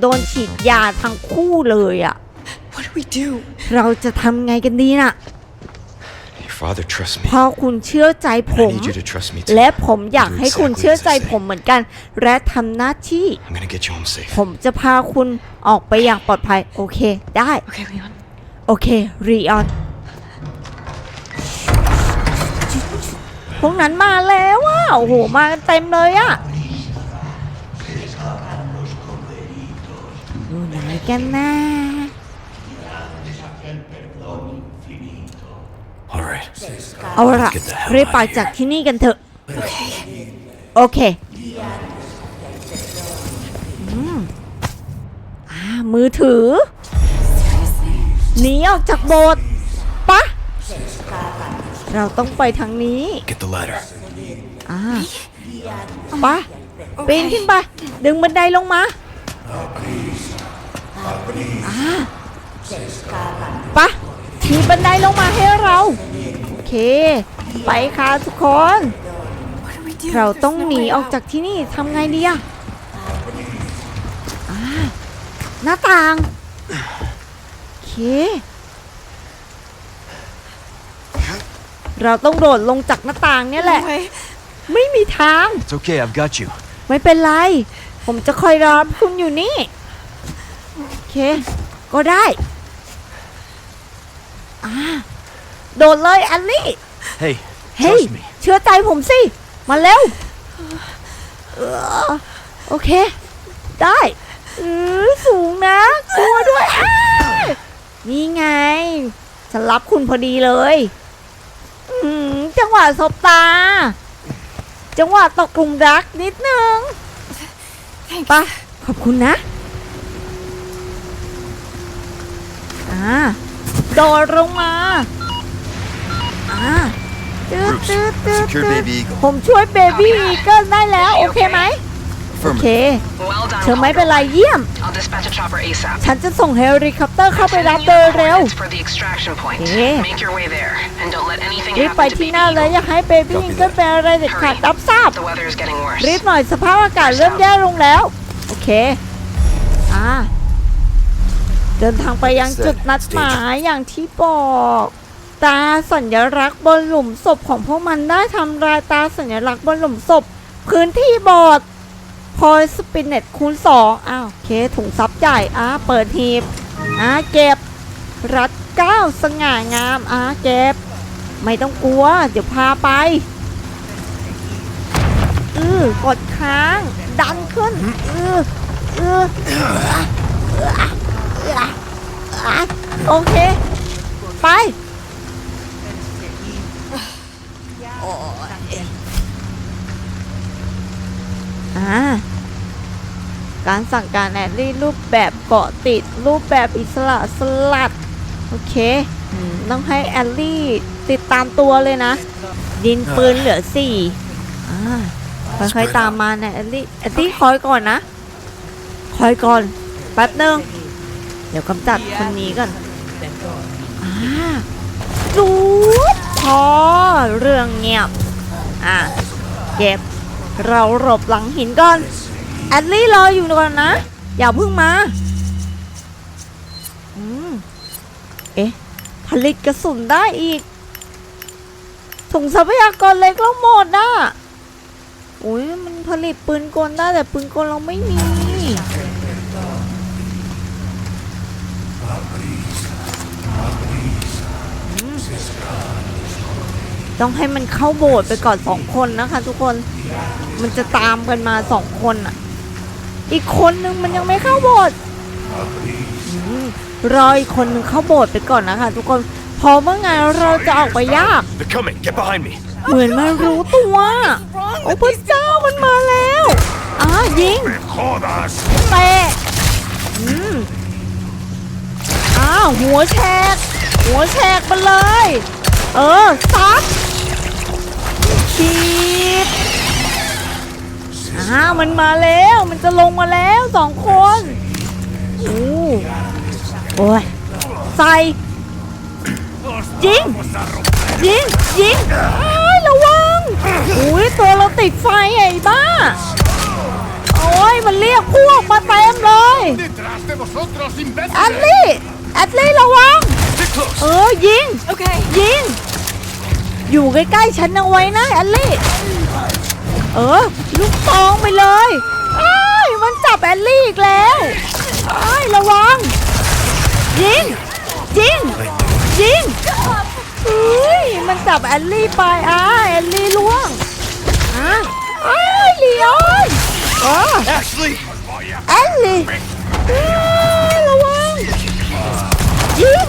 โดนฉีดยาทั้งคู่เลยอะ What do we do? เราจะทำไงกันดีน่ะ Your father trusts me. พ่อคุณเชื่อใจผ I ม need you to trust me และ too. ผมอยากให้คุณเชื่อใจผมเหมือนกัน และทำหน้าที่ I'm gonna get you home safe. ผมจะพาคุณออกไปอย่างปลอดภัย โอเคได้ Okay, Leon. โอเครีออน พวกนั้นมาแล้วอะ โอ้โห มากันเต็มเลยอะ อยู่ไหนกันนะ All right. เอาละ Get the hell รีบไป out of here. จากที่นี่กันเถอะ โอเคอืมอ่ามือถือ หนีออกจากโบสถ์ปะ เราต้องไปทางนี้ Get the ladder. อ่าปะปีนขึ้นไป ดึงบันไดลงมา อ่าปะทีบันไดลงมาให้เรา โอเค ไปค่ะทุกคน What do we do? เรา There's ต้อง no หนี way ออก out. จากที่นี่ทำไงดีอะอ่าหน้าต่าง โอเค เราต้องโดดลงจากหน้าต่างเนี่ยแหละ No way. ไม่มีทาง It's okay. I've got you. ไม่เป็นไร ผมจะคอยรอคุณอยู่นี่โอ เค ก็ได้อ่าโดดเลยอัลลี่ Hey, เฮ้ย trust me. เชื่อใจผมสิ มาเร็วเออโอเค ได้เออสูงนะกลัวด้วยอ้ายนี่ไง ฉันรับคุณพอดีเลย อืมจังหวะสบตา จังหวะตกกลุ่มรักนิดนึง Thanks. ปะขอบคุณนะ อ่าโดดลงมาอ่าตืด Bruce, ตืดตืด secure ตืด Baby Eagle. ผมช่วยเบบี้อีเกิลได้แล้ว โอเคไหมโอเค Affirmative. Well done. เธอไม่เป็นไรเยี่ยม I'll dispatch a chopper ASAP. ฉันจะส่งเฮลิคอปเตอร์เข้าไปรับโดยเร็ว Coordinates for the extraction point. Yeah. Make your way there, and don't let anything รีบไป happen to ที่ Baby หน้าเลย Eagle. อย่าให้เบบี้อีเกิลเป็นอะไรเด็ดขาด Hurry. รับทราบ The weather is getting worse. รีบหน่อยสภาพอากาศเริ่มแย่ลงแล้ว โอเค อ่า เดินทางไปยังจุดนัดหมายอย่างที่บอก ตาสัญลักษณ์บนหลุมศพของพวกมันได้ทำลายตาสัญลักษณ์บนหลุมศพ พื้นที่โบอดพอยสปินเน็ตคูณสองอ้าวโอเคถุงซับใหญ่อ่าเปิดหีบอ่าเก็บ รัดเก้าสง่างามอ่าเก็บ ไม่ต้องกลัว เดี๋ยวพาไปอือกดค้าง ดันขึ้นอืออือ โอเค ไปอ่าการสั่งการแอดรี่รูปแบบเกาะติด รูปแบบอิสระสลัด โอเคต้องให้แอลลี่ติดตามตัวเลยนะยินปืนเหลือสี่อ่าค่อยๆตามมานะแอดลี่แอดลี่คอยก่อนนะ คอยก่อน แป๊บนึง เดี๋ยวกำจัดคนนี้ก่อนอ่าจูดพอเรื่องเงียบ อะ เก็บ เราหลบหลังหินก่อน แอดลี่รออยู่ก่อนนะ อย่าเพิ่งมาอืมเอ๊ะ ผลิตกระสุนได้อีกถุงทรัพยากรเล็กแล้วหมดอะโอ้ยมันผลิตปืนกลได้แต่ปืนกลเราไม่มี ต้องให้มันเข้าโบสถ์ไปก่อนสองคนนะคะ ทุกคนมันจะตามกันมาสองคนอะ อีกคนนึงมันยังไม่เข้าโบสถ์อืมรออีกคนนึงเข้าโบสถ์ไปก่อนนะคะ ทุกคนพอเมื่อไงเราจะออกไปยาก They're coming. Get behind me. เหมือนมันรู้ตัวโอ้พระเจ้ามันมาแล้วอ่ายิงเตะอืมอ้าวหัวแฉกหัวแฉกไปเลย เออซัด ฉีดอ้าวมันมาแล้ว มันจะลงมาแล้วสองคนโอ้โอ้ยใส่ยิงยิงยิงเอ้ยระวังอุ้ยตัวเราติดไฟไอ้บ้า โอ้ยมันเรียกพวกมาเต็มเลย Need de vosotros, แอ imbéciles! ลลี่แอลลี่ระวัง Stick close. เออยิง Okay. ยิง อยู่ใกล้ๆฉันเอาไว้นะแอลลี่เออ ลูกตองไปเลยอ้ายมันจับแอลลี่อีกแล้วอ้ายระวัง ยิง ยิง ยิงเฮ้ยมันจับแอลลี่ไปอ้าแอลลี่ล่วงอ้าอ้ลีออนเออ Ashley! แอลลี่ระวังยิง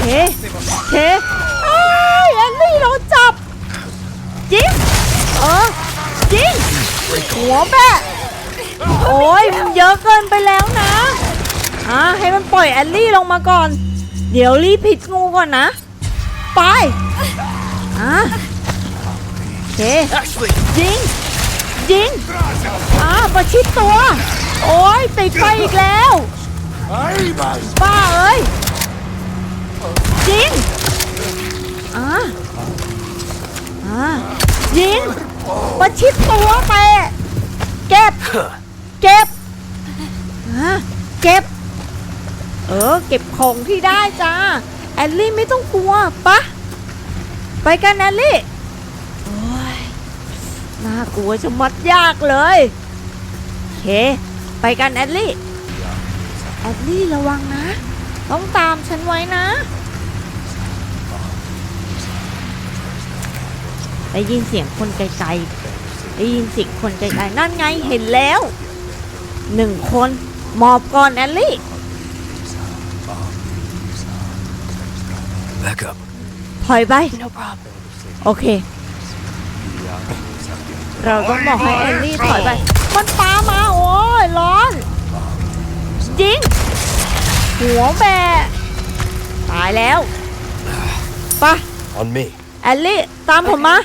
เคเค แอลลี่โดนจับยิงเออยิงหัวแบะโอ้ยมันเยอะเกินไปแล้วนะอะให้มันปล่อยแอลลี่ลงมาก่อน เดี๋ยวรีบผิดงูก่อนนะ ไปอะโอเค Ashley! ยิงยิงอ่าประชิดตัว โอ้ยติดไฟอีกแล้ว ¡Ahí vais! ป้าเอ้ย ยิง อ่า อ่า ยิง ประชิดตัวไป เก็บ เก็บเก็บ เออ เก็บของที่ได้จ้า แอลลี่ไม่ต้องกลัวปะ ไปกันแอลลี่ โอ้ย น่ากลัวจะมัดยากเลยโอเค ไปกันแอดลี่ แอดลี่ระวังนะ ต้องตามฉันไว้นะ ได้ยินเสียงคนไกลๆได้ยินเสียงคนไกลๆนั่นไงเห็นแล้วหนึ่งคนหมอบก่อนแอลลี่ Back up. ถอยไป No problem. โอเค เราต้องบอกให้แอลลี่ถอยไป มันปามาโอ้ยร้อน ยิง หัวแบะตายแล้วไปะ On me. แอลลี่ ตามผมมา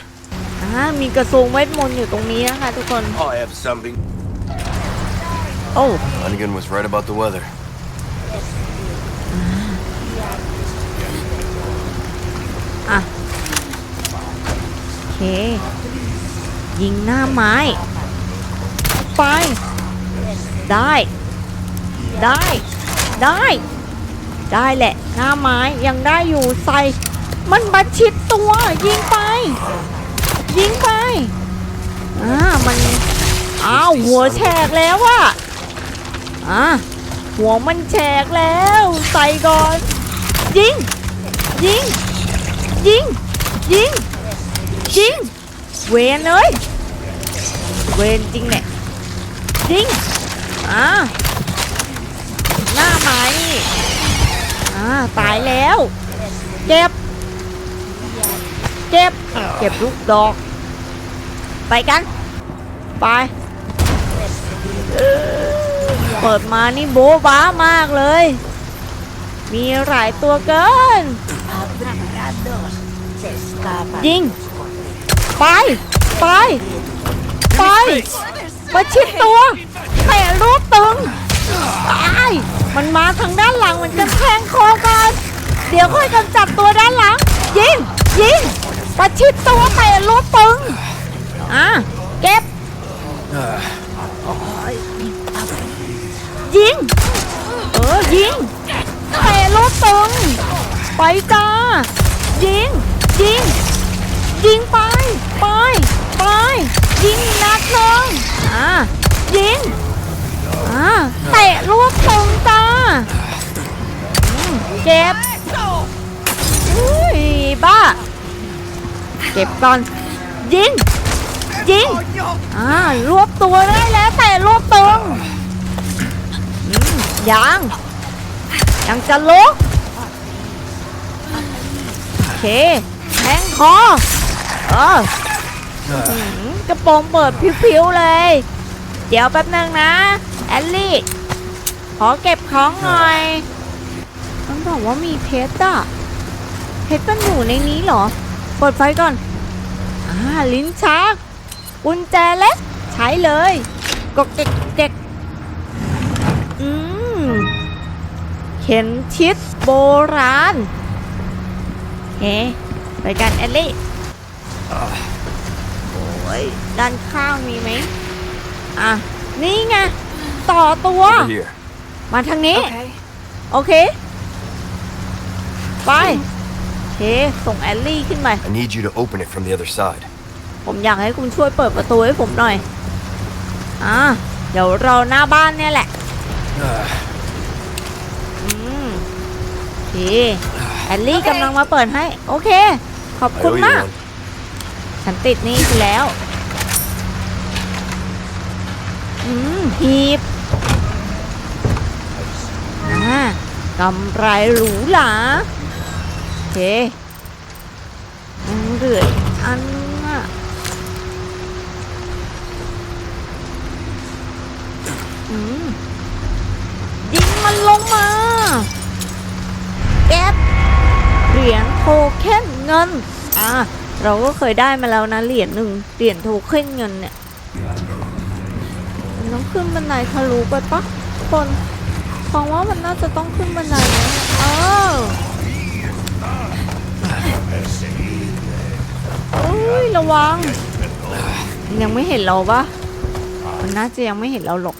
อ่ามีกระทรวงเวทมนต์อยู่ตรงนี้นะคะ ทุกคน I have something. โอ้ Hunnigan was right about the weather. อะ โอเค ยิงหน้าไม้ไป ได้ ได้ ได้ ได้แหละ หน้าไม้ยังได้อยู่ใส่ มันบัดชิดตัว ยิงไป ยิงไปอ่ามันอ้าวหัวแฉกแล้วอะอ่าหัวมันแฉกแล้วใส่ก่อน ยิง ยิง ยิง ยิง ยิง เวนเลยเวนจริงเนี่ยยิงอ่าหน้าไม้อ่าตายแล้วเก็บ เก็บ เก็บลูกดอก ไปกัน ไป เปิดมานี่โบ๊ะบ้ามากเลย มีหลายตัวเกิน ยิง ไป ไป ไปประชิดตัวเตะรูปตึงตายมันมาทางด้านหลังมันจะแทงคอกัน เดี๋ยวค่อยกำจัดตัวด้านหลัง ยิง ยิง ประชิดตัวเตะรูปตึงอะเก็บยิง เออ ยิงเตะรูปตึง ไปจ้า ยิง ยิง ยิงไป ไป ไป ยิงนัดหนึ่งอ่ายิงอ่าเตะรวบตรงจ้าเก็บอุ้ยบ้า เก็บก่อน ยิง ยิง อ่ารวบตัวได้แล้วแต่รวบตรงยัง ยังจะลุกโอเคแทงคอ เอออื้อหือกระโปรงเปิดผิวๆเลย เดี๋ยวแป๊บนึงนะ แอลลี่ ขอเก็บของหน่อยมันบอกว่ามีเพชรอะเพชรมันอยู่ในนี้เหรอ เปิดไฟก่อน อ่า ลิ้นชัก กุญแจเล็ก ใช้เลยกดเด็กเด็กอืม เข็มทิศโบราณเฮ้ไปกันแอลลี่ โอ้ย ด้านข้างมีไหม อะ นี่ไง ต่อตัว Over here. มาทางนี้ Okay. โอเค ไปโอ เค ส่งแอลลี่ขึ้นไป I need you to open it from the other side. ผมอยากให้คุณช่วยเปิดประตูให้ผมหน่อย อ่า เดี๋ยวเราหน้าบ้านเนี่ยแหละ อืมโอเค แอลลี่กำลังมาเปิดให้ โอเค ขอบ I คุณ owe you มาก one. ฉันติดหนี่คุณแล้ว อืมหีบอ่ากำไรหรูหราโอ เคงเหลือดอันน่ะอืมยิงมันลงมาแก๊บเหรียญโทเค็นเงิน อะ เราก็เคยได้มาแล้วนะเหรียญหนึ่งเหรียญโทเค็นเงินเนี่ยมันต้องขึ้นบันไดทะลุไปปะทุกคนฟังว่ามันน่าจะต้องขึ้นบันไดนะเออ อ้ยระวัง ยังไม่เห็นเราปะมันน่าจะยังไม่เห็นเราหรอก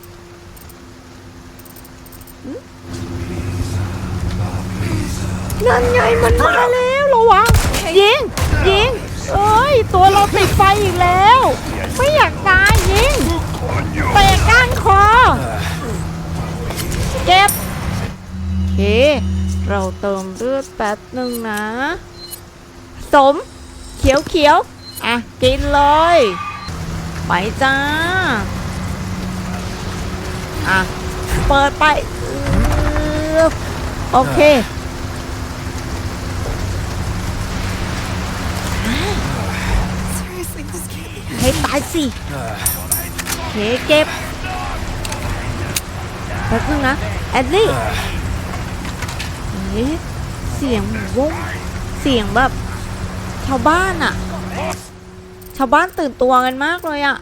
นั่นไงมันมาแล้วระวังยิงยิงเอ้ย ตัวเราติดไฟอีกแล้ว ไม่อยากตายยิงเตะก้านคอเก็บโอเค เราเติมเลือดแป๊บหนึ่งนะ สม เขียวเขียวๆอะ กินเลย ไปจ้า อะ เปิดไปอโอเคให้ตายสิเคเก็บแป๊บนึงนะ แอดลี่เอ๊ะเสียงวงเสียงแบบ ชาวบ้านอะชาวบ้านตื่นตัวกันมากเลยอะ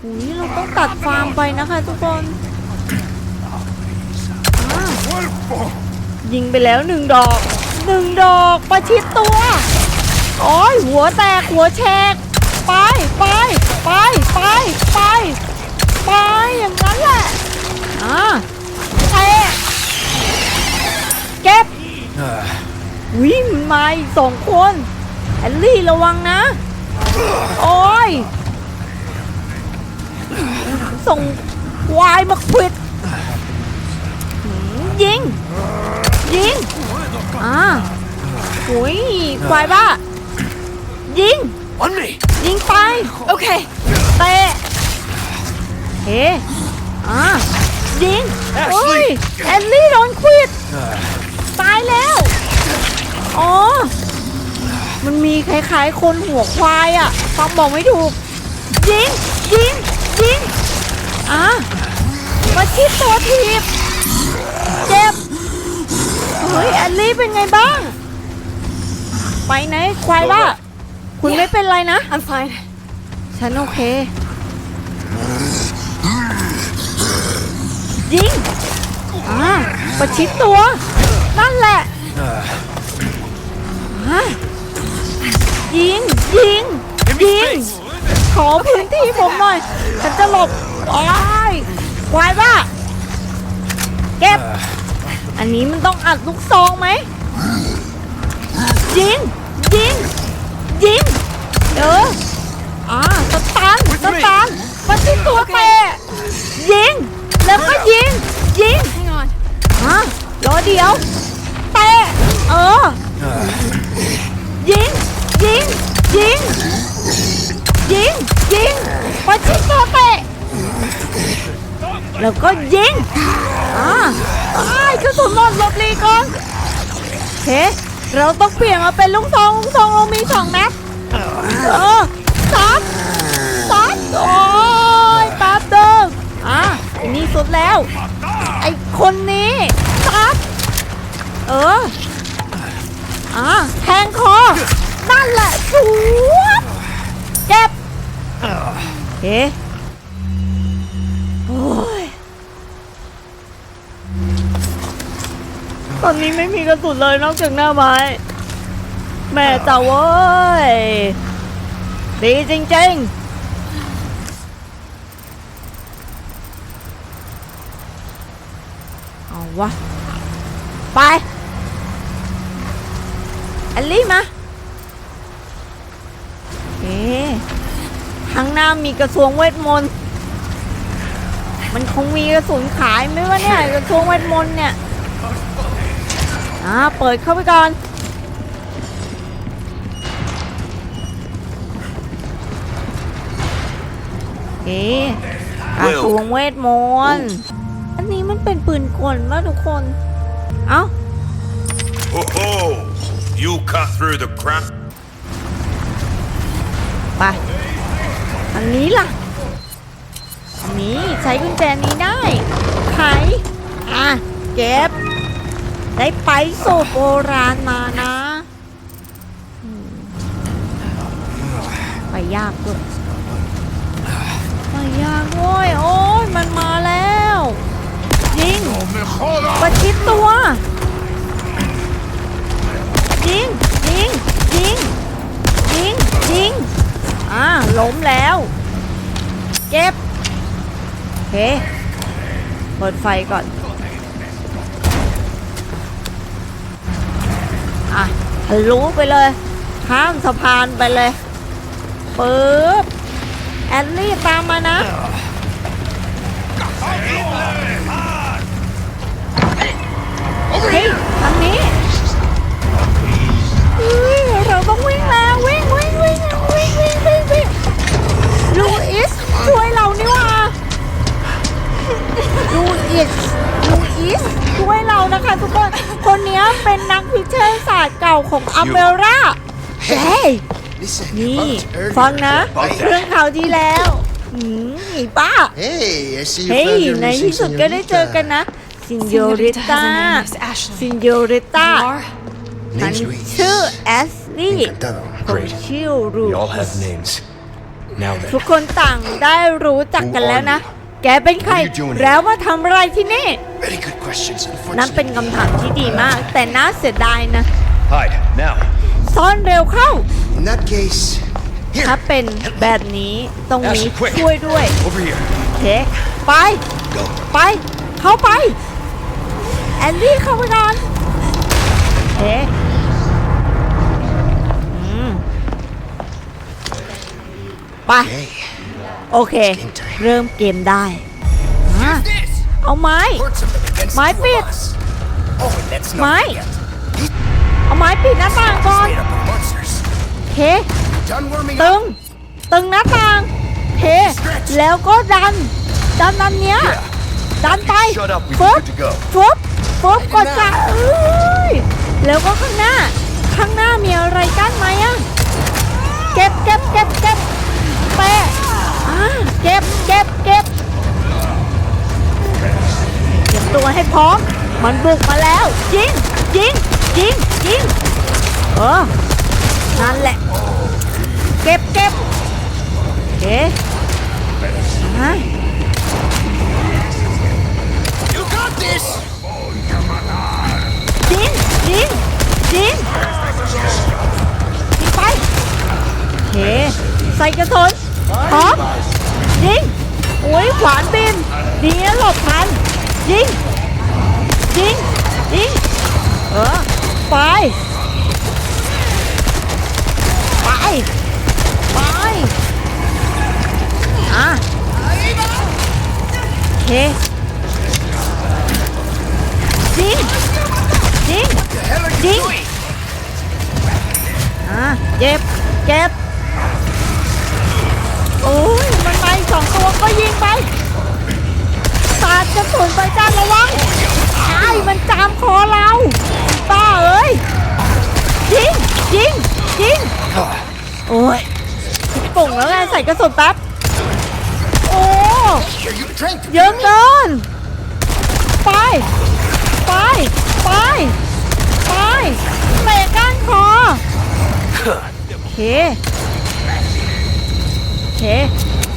หุยเราต้องตัดฟาร์มไปนะคะทุกคนยิงไปแล้วหนึ่งดอกหนึ่งดอกประชิดตัวโอ้ยหัวแตกหัวแฉกไปไปไปไปไปไปอย่างนั้นแหละอ่าเตะเก็บ วิ่งมาอีกสองคนแอลลี่ระวังนะ โอ้ย ส่งวายมาควิดหืมยิง ยิง อ่าหุยควายบ้า ยิง On me! ยิงไป Okay. เตะเฮ้อ่ายิง โอ้ย แอลลี่โดนควิด ตายแล้ว อ๋อ มันมีคล้ายๆ คนหัวควายอะ่ะฟังบอกไม่ถูก ยิง ยิง ยิง อะมาชิดตัวทีบเจ็บ เฮ้ยแอลลี่เป็นไงบ้าง ไปไหนควายบ้า คุณไม่เป็นไรนะ I'm fine. ฉันโอเค ยิง อ่าประชิดตัว นั่นแหละ อ่ายิง ยิง ยิง ขอพื้นที่ผมหน่อย ฉันจะหลบโอ้ยควายบ้าเก็บ อันนี้มันต้องอัดลูกซองไหม ยิง ยิง ยิง เอออ่าสตันสตันมาที่ตัวเตะยิง แล้วก็ยิง ยิงอะรอเดียว เตะ เออ ยิง ยิง ยิง ยิง ยิงมาที่ตัวเตะแล้วก็ยิงอ่าอ้ายกระสุนหมดหลบลีก่อนโอเค เราต้องเปลี่ยนมาเป็นลูกซองลูกซองเรามีสองนัดเออซัดซัดโอ้ยแป๊บเดิมอะไอ้นี่สุดแล้ว ไอ้คนนี้ซัดเออ อะแทงคอ นั่นแหละสวบเจ็บโอเคโอ้ยตอนนี้ไม่มีกระสุนเลยนอกจากหน้าไม้ แม่เจ้าเว้ย ดีจริงๆวะไป อลลี่มาเอ๊ข้างหน้ามีกระทรวงเวทมนต์ มันคงมีกระสุนขายไหมวะเนี่ยกระทรวงเวทมนต์เนี่ย อ่า เปิดเข้าไปก่อน เอ๊กระทรวงเวทมนต์ อันนี้มันเป็นปืนกลแล้วทุกคน เอ้า Ho ho! You cut through the crap. ไปอันนี้ล่ะอันนี้ใช้กุญแจนี้ได้ไขอะ เก็บ ได้ไปสูตรโบราณมานะอืมไปยากด้วยไปยากโว้ยโอ้ยมันมาแล้ว ยิงประชิดตัว ยิงยิงยิงยิงยิงอ่าล้มแล้ว เก็บโอเคเปิดไฟก่อน อะทะลุไปเลย ข้ามสะพานไปเลยปึ๊บแอนลี่ตามมานะเฮ้ย เราต้องวิ่งแล้ววิ่งวิ่งวิ่งวิ่งวิ่งวิ่งวิ่งลูอิสช่วยเรานี่ว่าลูอิสลูอิสช่วยเรานะคะทุกคน คนนี้เป็นนักวิทยาศาสตร์เก่าของอเมร่าเฮ้ยนี่ฟังนะเรื่องข่าดีแล้วหืมป้าเฮ้ยในที่สุดก็ได้เจอกันนะซินโยริต้าซินโยริต้า ฉัน Name's Luis. ชื่อแอสลี่ Encantado. ผม Great. ชื่อรู We all have names. Now ทุก then, คนต่างได้รู้จักกันแล้วนะ แกเป็นใคร What are you doing here? แล้วมาทำอะไรที่นี่ Very good questions. นั่นเป็น Unfortunately, คำถามที่ดีมาก แต่น่าเสียดายนะ hide now. ซ่อนเร็วเข้า in that case, here. ถ้าเป็นแบบนี้ตรงนี้ Ashley, quick. ช่วยด้วย Over here. โอเคไป Go. ไป เข้าไป แอนลี่เข้าไปก่อนเอ๊ะ ไป โอเค เริ่มเกมได้เอาไม้ My feet. Oh, and that's ไม้ เอาไม้ปิดหน้าต่างก่อนเคตึง ตึงหน้าต่างเคแล้วก็ดัน ดันดันเนี้ย ดันไปฟึบฟึบฟึบกดจะเอ้ยแล้วก็ข้างหน้า ข้างหน้ามีอะไรกั้นไหมอะ เก็บเก็บเก็บเก็บ แปะอ่าเก็บเก็บเก็บเก็บตัวให้พร้อม มันบุกมาแล้วยิงยิงยิงยิงเออนั่นแหละ เก็บเก็บเคอ่า You got this! ยิงยิงยิงยิงไปโอเคใส่กระสุน พร้อมยิงโอ้ยขวานบินดีนะหลบทันยิงยิงยิงเออไป ไป ไปอะโอเคยิงยิงยิงอะเจ็บเจ็บ โอ้ยมันไปสองตัวก็ยิงไปสาดกระสุนไปจ้าระวังไอ้มันจามคอเราป้าเอ้ยยิงยิงยิงโอ้ยปุ่งแล้วไงใส่กระสุนแป๊บโอ้เยอะเกินไปไปไปไปเตะก้านคอโอเค เค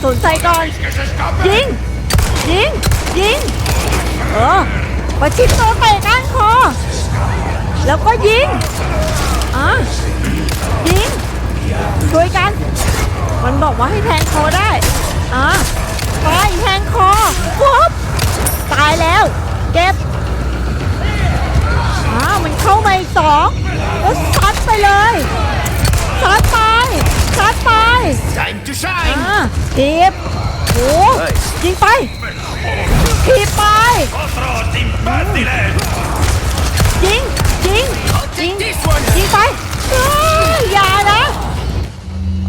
สนใจก่อน ยิง ยิง ยิง เออประชิดตัวเตะก้านคอ แล้วก็ยิงอะยิง ช่วยกัน มันบอกว่าให้แทงคอได้อะไปแทงคอปุ๊บตายแล้ว เก็บมันเข้ามาอีกสองแล้วซัดไปเลยซัดไปซัดไป อ่าทีบโอ้ยิงไปทีบไป ยิง ยิง ยิง This one! ยิงไปเอ้ยอย่านะ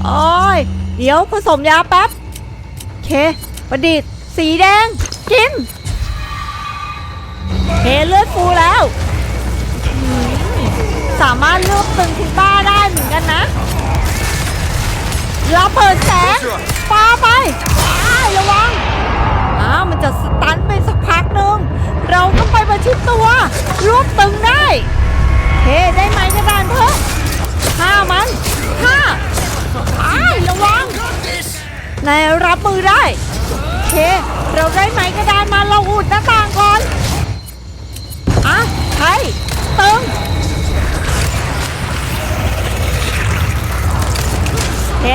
โอ้ย เดี๋ยวผสมยาแป๊บโอเค ประดิษฐ์สีแดง กินเฮเลือดฟูแล้วอืมสามารถเลือกตึงคุณป้าได้เหมือนกันนะ เราเปิดแสงปาไปอ้ายระวังอ้าวมันจะสตันไปสักพักหนึ่งเราต้องไปประชิดตัวรวบตึงได้เฮ้ได้ไหมกระดานเพิ่มฆ่ามันฆ่าอ้ายระวังนายรับมือได้เค เราได้ไหมกระดานมาเราอุดหน้าต่างก่อนอะใช่ตึงเค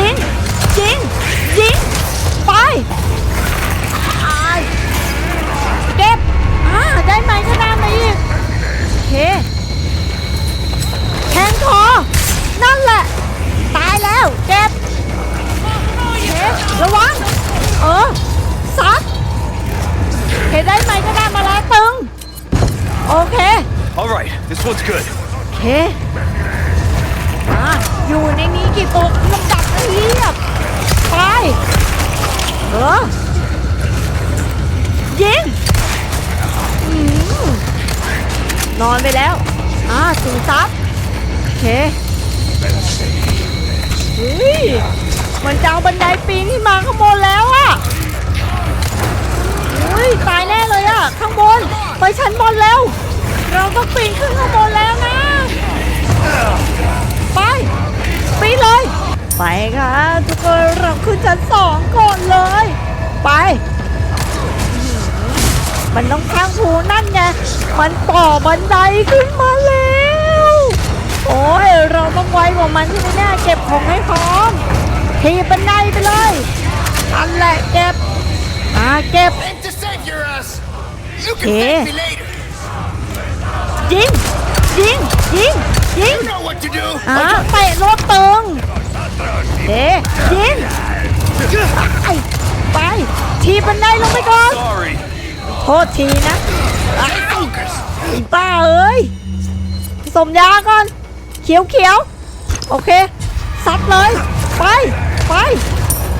ยิง ยิง ยิง ไปอายเก็บอ่าได้ไหมกระดานมาอีกเคแทงคอนั่นแหละ ตายแล้วเก็บเคระวัง เออซัดเคได้ไหมก็ได้มาแล้วตึง โอเค Alright, this one's good. เค อะอยู่ในนี้กี่ตัวลำดับให้ เรียบไปเออยิงอนอนไปแล้วอ่าสูซับโอเคเฮ้ยมันจะเอาบันไดปีนขึ้นมาข้างบนแล้วอะอุ้ยตายแน่เลยอะข้างบน ไปชั้นบนแล้ว เราต้องปีนขึ้นข้างบนแล้วนะ ไป ปีนเลย ไปค่ะทุกคนเราขึ้นชั้นสองก่อนเลย ไป มันต้องข้างภูนั่นไงมันต่อบันไดขึ้นมาแล้ว โอ้ยเราต้องไวกว่ามันใช่ไหมเนี่ยเก็บของให้พร้อมทีบันไดไปเลยอันแหละเก็บอ่าเก็บ And to save your ass! You can Yeah. thank me later! ยิงยิงยิงยิง You know what to do! อ่าเตะรถตึง เอ๊ยิงไปไป ทีบันไดลงไปก่อน Sorry. โทษทีนะไอ้ไอ้ป้าเอ้ยผสมยาก่อน เขียวเขียวๆโอเค ซัดเลย ไป ไป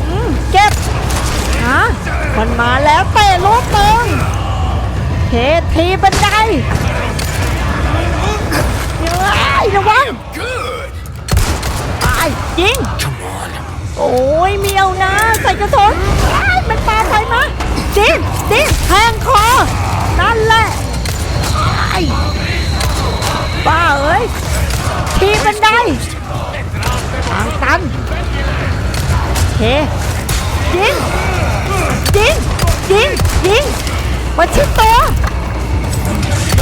อืมเก็บฮะมันมาแล้วเตะลูกตึงเคทีบันไดเฮ้ยระวัง Good! ไป ยิง โอ้ยเมียวนะ ใส่กระสุนไอ้ายมันปาไฟมาจิ้มจิ้มแทงคอ นั่นแหละไอ้บ้าเอ้ยทีบันไดทางตันเคยิงยิงยิงยิงมาชิดตัว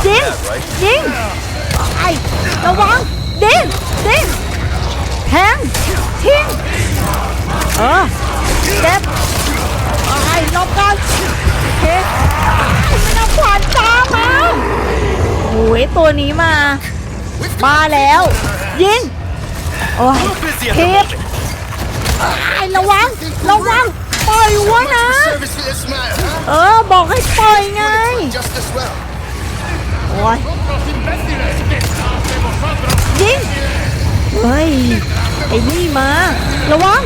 ยิงยิงไอ้ระวังดิ้นดิ้น แทงทิ้งเออเจ็บไอ้ลบกันโอเคไอ้มันเอาขวานตามมาโอ้ยตัวนี้มามาแล้ว ยิง โอ้ยเทปไอ้ระวัง ระวัง ปล่อยหัวนะ เออ บอกให้ปล่อยไง โอ้ยยิง เฮ้ย ไอ้นี่มา ระวัง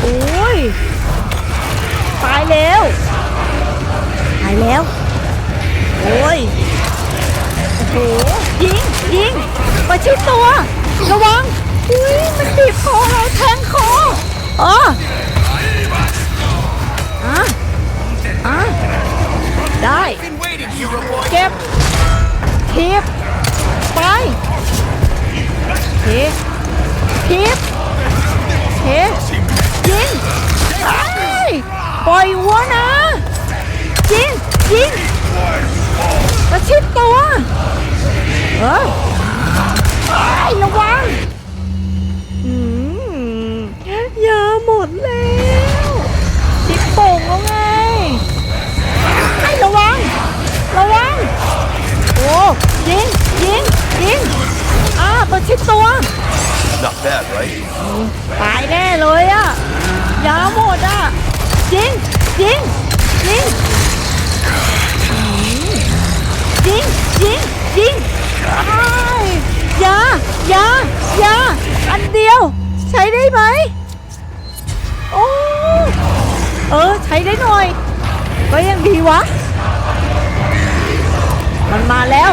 โอ้ย ตายแล้ว ตายแล้ว โอ้ย โอ้โห ยิง ยิง ประชิดตัว ระวัง อุ้ย มันบีบคอเราแทงคอเอออะอะได้ เก็บทีบไป ทีบทีบทีบ Not bad, right? ตายแน่เลยอะยาหมดอะยิงยิงยิงอืมยิงยิงยิงอ้ายยายายาอันเดียว ใช้ได้ไหมโอ้เออ ใช้ได้หน่อย ก็ยังดีวะ มันมาแล้ว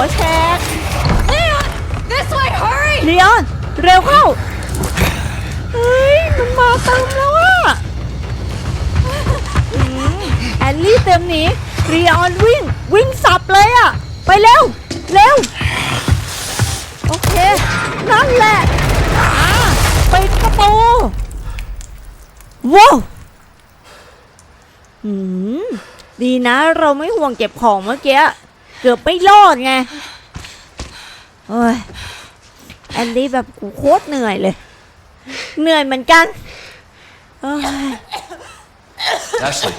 หัวแชก Leon! This way, hurry! เลียนเร็วเข้า เฮ้ย มันมาเต็มแล้วอะอืมแอลลี่เต็มหนีเรียนวิ่ง วิ่งสับเลยอะไปเร็ว เร็ว โอเค นั่นแหละอ่าปิดประตูว้าวอืมดีนะเราไม่ห่วงเก็บของเมื่อกี้ เกือบไม่รอดไงเฮ้ยแอนดี้แบบกูโคตรเหนื่อยเลย เหนื่อยเหมือนกันเอ้ย Ashley,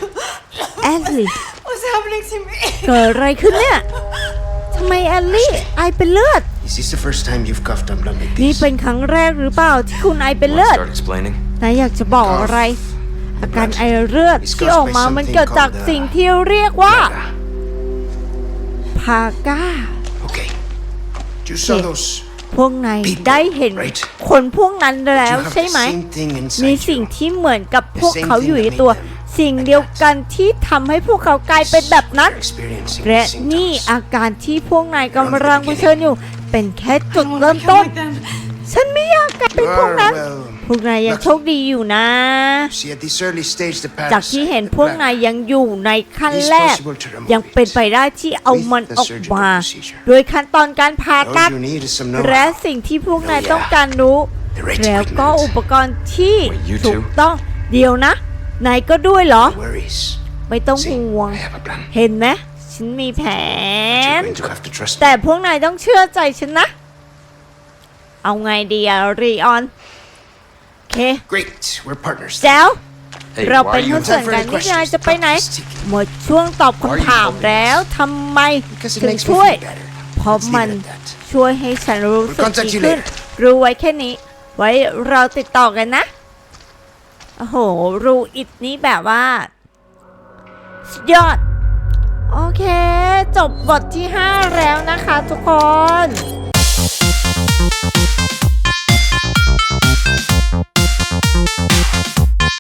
แอนลี่ What's happening to me? เกิดอะไรขึ้นเนี่ย ทำไมแอนลี่ไอเป็นเลือด Is this the first time you've coughed on blood like นี่ this? เป็นครั้งแรกหรือเปล่าที่คุณไอเป็น wanna เลือด start explaining? นายอยากจะบอกอะไร อาการไอเลือดที่ออกมามันเกิดจากสิ่งที่เรียกว่า Plaga. พาก้า Okay. You saw Okay. those. พวกนาย People, ได้เห็น right? คนพวกนั้นแล้ว You have ใช่ไหม the same thing มี inside สิ่ง you. ที่เหมือนกับพวก The same เขาอยู่ใน thing that ตัว made them สิ่งเดียวกันที่ทำให้พวกเขากลายเป็นแบบนั้น You're experiencing และ the นี่ symptoms. อาการที่พวกนายกำลังเผชิญอยู่ เป็นแค่จุดเริ่มต้น Like them. ฉันไม่อยากกลายเป็นพวกนั้น Well, พวกนายยังโชคดีอยู่นะ See, at this early stage, the จากที่ parasite, เห็น the พวก plague, นายยังอยู่ในขั้น It is แรก possible to remove ยังเป็นไปได้ที่เอามัน with the ออก surgical มา procedure. โดยขั้นตอนการผ่า All ตัด you need is some และ know-how. สิ่งที่พวกนาย Oh, yeah. ต้องการรู้ The right แล้วก็ equipment. อุปกรณ์ที่ Wait, you ถูก too? ต้องเดียวนะ นายก็ด้วยเหรอ No worries. ไม่ต้อง See, ห่วง I have a plan. เห็นไหมฉันมีแผ You're น going to have to trust แต่ me. พวกนายต้องเชื่อใจฉันนะ เอาไงดีอะรีออนโอ เค Great. We're partners. แจ๋ว Hey, เรา why เป็น are you หุ้นส่วนกัน Time for นี่ any นาย questions. จะไปไหน Clock is ticking. หมดช่วงตอบคำถามแล้วทำไม Because it ถึง makes me ช่วย feel better. เพราะ Let's leave มัน it at that. ช่วยให้ฉันรู้สึก We'll contact ดี you ขึ้น later. รู้ไว้แค่นี้ ไว้เราติดต่อกันนะ โอ้โห รูอิดนี้แบบว่า สุดยอด โอเค จบบทที่ 5 แล้วนะคะทุกคน